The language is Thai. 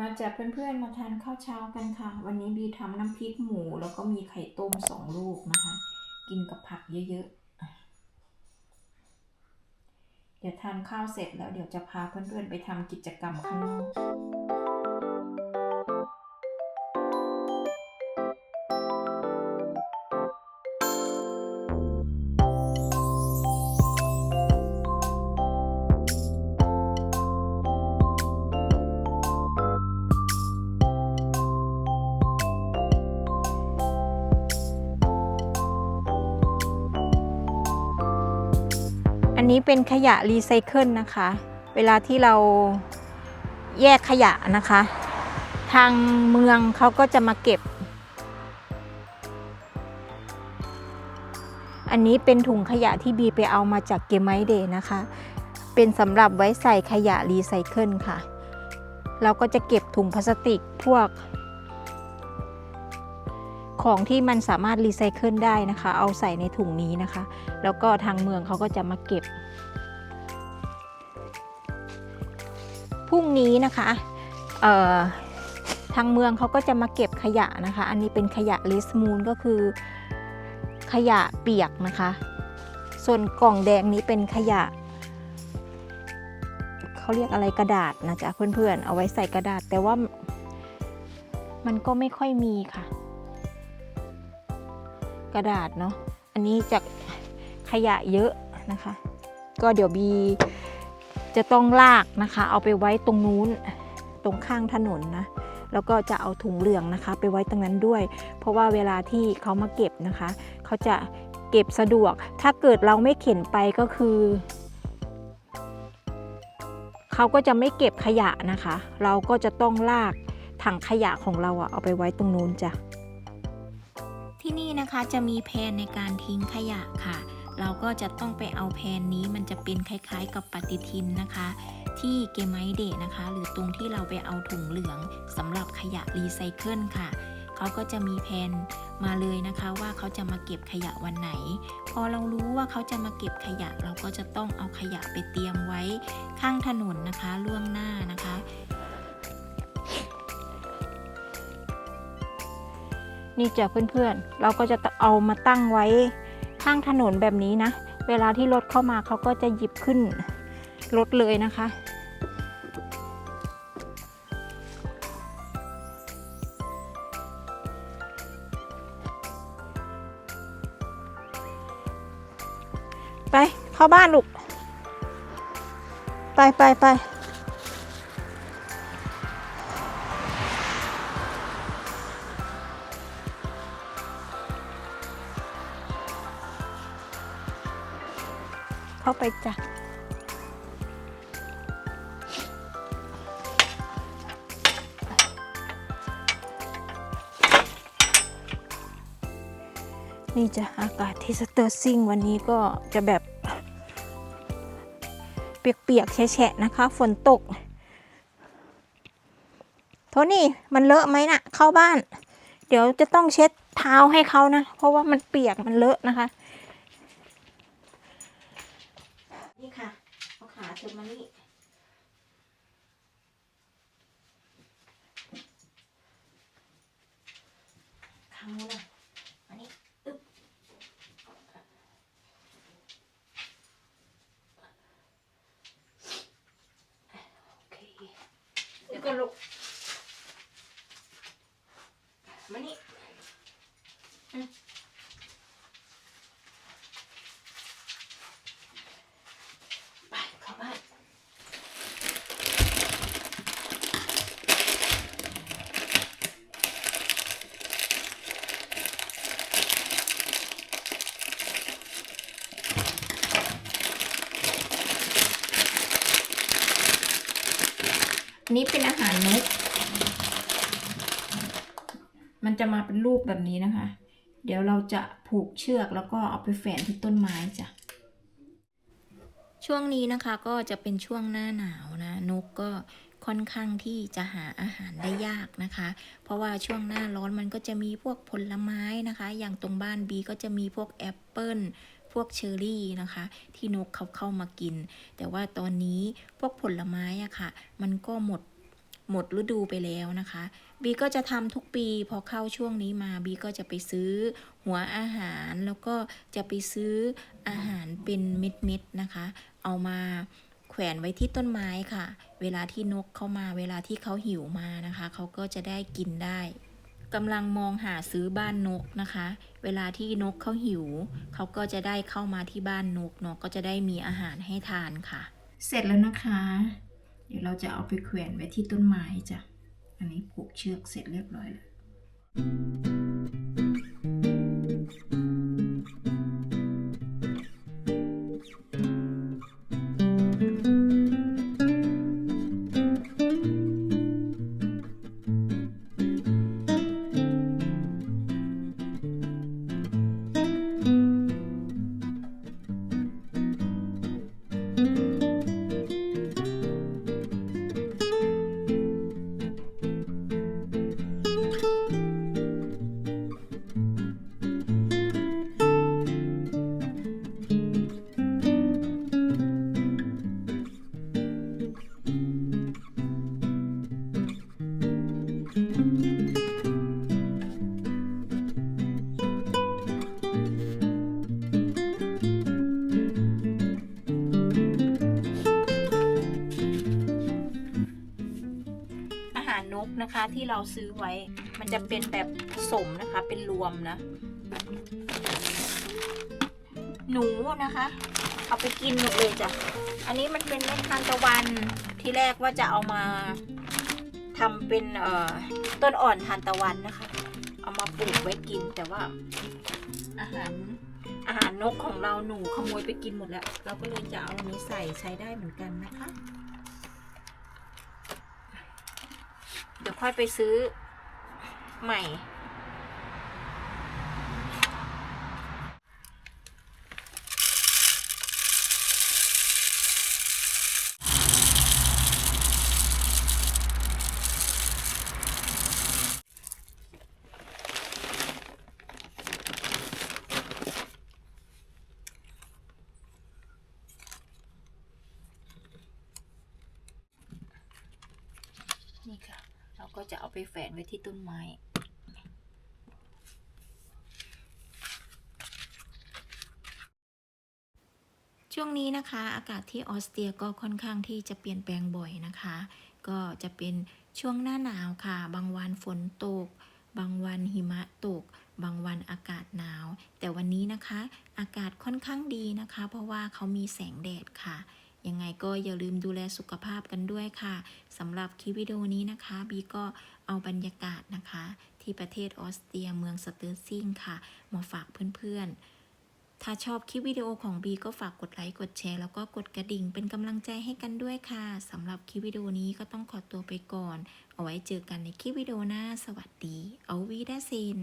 มาจากเพื่อนๆมาทานข้าวเช้ากันค่ะ วันนี้บีทำน้ำพริกหมู แล้วก็มีไข่ต้มสองลูกนะคะ กินกับผักเยอะๆ เดี๋ยวทานข้าวเสร็จแล้วเดี๋ยวจะพาเพื่อนๆไปทำกิจกรรมข้างนอก อันนี้เป็นขยะรีไซเคิลนะคะ เวลาที่เราแยกขยะนะคะ ทางเมืองเขาก็จะมาเก็บ อันนี้เป็นถุงขยะที่บีไปเอามาจากเกมไมเดย์นะคะ เป็นสำหรับไว้ใส่ขยะรีไซเคิลค่ะ เราก็จะเก็บถุงพลาสติกพวก ของที่มันสามารถรีไซเคิลได้นะคะ เอาใส่ในถุงนี้นะคะ แล้วก็ทางเมืองเขาก็จะมาเก็บพรุ่งนี้นะคะทางเมืองเขาก็จะมาเก็บขยะนะคะ อันนี้เป็นขยะลิสมูนก็คือขยะเปียกนะคะ ส่วนกล่องแดงนี้เป็นขยะเขาเรียกอะไรกระดาษนะจ๊ะเพื่อนๆ เอาไว้ใส่กระดาษแต่ว่ามันก็ไม่ค่อยมีค่ะ กระดาษเนาะอันนี้จะขยะเยอะนะคะ ก็เดี๋ยวบีจะต้องลากนะคะ เอาไปไว้ตรงนู้นตรงข้างถนนนะแล้วก็จะเอาถุงเหลืองนะคะ ไปไว้ตรงนั้นด้วย เพราะว่าเวลาที่เขามาเก็บนะคะ เขาจะเก็บสะดวก ถ้าเกิดเราไม่เข็นไปก็คือ เขาก็จะไม่เก็บขยะนะคะ เราก็จะต้องลากถังขยะของเราอะเอาไปไว้ตรงนู้นจ้ะ ที่นี่นะคะจะมีแพนในการทิ้งขยะค่ะ เราก็จะต้องไปเอาแพนนี้มันจะเป็นคล้ายๆกับปฏิทินนะคะ ที่เกมไมเดะนะคะ หรือตรงที่เราไปเอาถุงเหลืองสำหรับขยะรีไซเคิลค่ะเขาก็จะมีแพนมาเลยนะคะว่าเขาจะมาเก็บขยะวันไหน พอเรารู้ว่าเขาจะมาเก็บขยะ เราก็จะต้องเอาขยะไปเตรียมไว้ข้างถนนนะคะล่วงหน้านะคะ นี่จ้ะเพื่อนๆ เราก็จะเอามาตั้งไว้ข้างถนนแบบนี้นะ เวลาที่รถเข้ามาเขาก็จะหยิบขึ้นรถเลยนะคะ ไปเข้าบ้านลูก ไปไปไป เข้าไปจ้ะนี่จะอากาศที่สเตอร์ซิงวันนี้ก็จะแบบ เปียกๆแฉะๆนะคะ ฝนตก โทนี่มันเลอะไหมนะ่ะ เข้าบ้าน เดี๋ยวจะต้องเช็ดเท้าให้เขานะ เพราะว่ามันเปียกมันเลอะนะคะ นี่ค่ะ เอาขาเธอมานี่ ข้างนู้นน่ะมานี่อึ๊บโอเค เดี๋ยวก่อนลูก มานี่อืมไปเข้าบ้าน อั นี้เป็นอาหารนก มันจะมาเป็นรูปแบบนี้นะคะ เดี๋ยวเราจะผูกเชือกแล้วก็เอาไปแฝนที่ต้นไม้จ้ะ ช่วงนี้นะคะก็จะเป็นช่วงหน้าหนาวนะ นกก็ค่อนข้างที่จะหาอาหารได้ยากนะคะ เพราะว่าช่วงหน้าร้อนมันก็จะมีพวกผลไม้นะคะ อย่างตรงบ้านบีก็จะมีพวกแอปเปิล พวกเชอร์รี่นะคะ ที่นกเขาเข้ามากิน แต่ว่าตอนนี้พวกผลไม้อะค่ะ มันก็หมดหมดฤดูไปแล้วนะคะ บีก็จะทำทุกปีพอเข้าช่วงนี้มาบีก็จะไปซื้อหัวอาหารแล้วก็จะไปซื้ออาหารเป็นเม็ดๆนะคะ เอามาแขวนไว้ที่ต้นไม้ค่ะ เวลาที่นกเข้ามาเวลาที่เขาหิวมานะคะ เขาก็จะได้กินได้ กำลังมองหาซื้อบ้านนกนะคะ เวลาที่นกเขาหิว เขาก็จะได้เข้ามาที่บ้านนกเนาะก็จะได้มีอาหารให้ทานค่ะ เสร็จแล้วนะคะ เดี๋ยวเราจะเอาไปแขวนไว้ที่ต้นไม้จ้ะ อันนี้ผูกเชือกเสร็จเรียบร้อยแล้ว กนะคะที่เราซื้อไว้ มันจะเป็นแบบผสมนะคะเป็นรวมนะ หนูนะคะ เอาไปกินหมดเลยจ้ะ อันนี้มันเป็นเม็ดทานตะวันที่แรกว่าจะเอามาทำเป็นเอ่อต้นอ่อนทานตะวันนะคะ เอามาปลูกไว้กินแต่ว่าอาหารอาหารนกของเราหนูขโมยไปกินหมดแล้ว เราก็เลยจะเอาอันนี้ใส่ใช้ได้เหมือนกันนะคะ เดี๋ยว ค่อยไปซื้อใหม่ นี่ค่ะ เราก็ จะเอาไปแฝนไว้ที่ต้นไม้ช่วงนี้นะคะ อากาศที่ออสเตรียก็ค่อนข้างที่จะเปลี่ยนแปลงบ่อยนะคะ ก็จะเป็นช่วงหน้าหนาวค่ะ บางวันฝนตก บางวันหิมะตก บางวันอากาศหนาว แต่วันนี้นะคะ อากาศค่อนข้างดีนะคะ เพราะว่าเขามีแสงแดดค่ะ ยังไงก็อย่าลืมดูแลสุขภาพกันด้วยค่ะสำหรับคลิปวิดีโอนี้นะคะ บีก็เอาบรรยากาศนะคะ ที่ประเทศออสเตรียเมืองสเตอร์ซิงค่ะ มาฝากเพื่อนๆ ถ้าชอบคลิปวิดีโอของบีก็ฝากกดไลค์กดแชร์แล้วก็กดกระดิ่งเป็นกำลังใจให้กันด้วยค่ะสำหรับคลิปวิดีโอนี้ก็ต้องขอตัวไปก่อน เอาไว้เจอกันในคลิปวิดีโอหน้า สวัสดี เอาวีดาเซน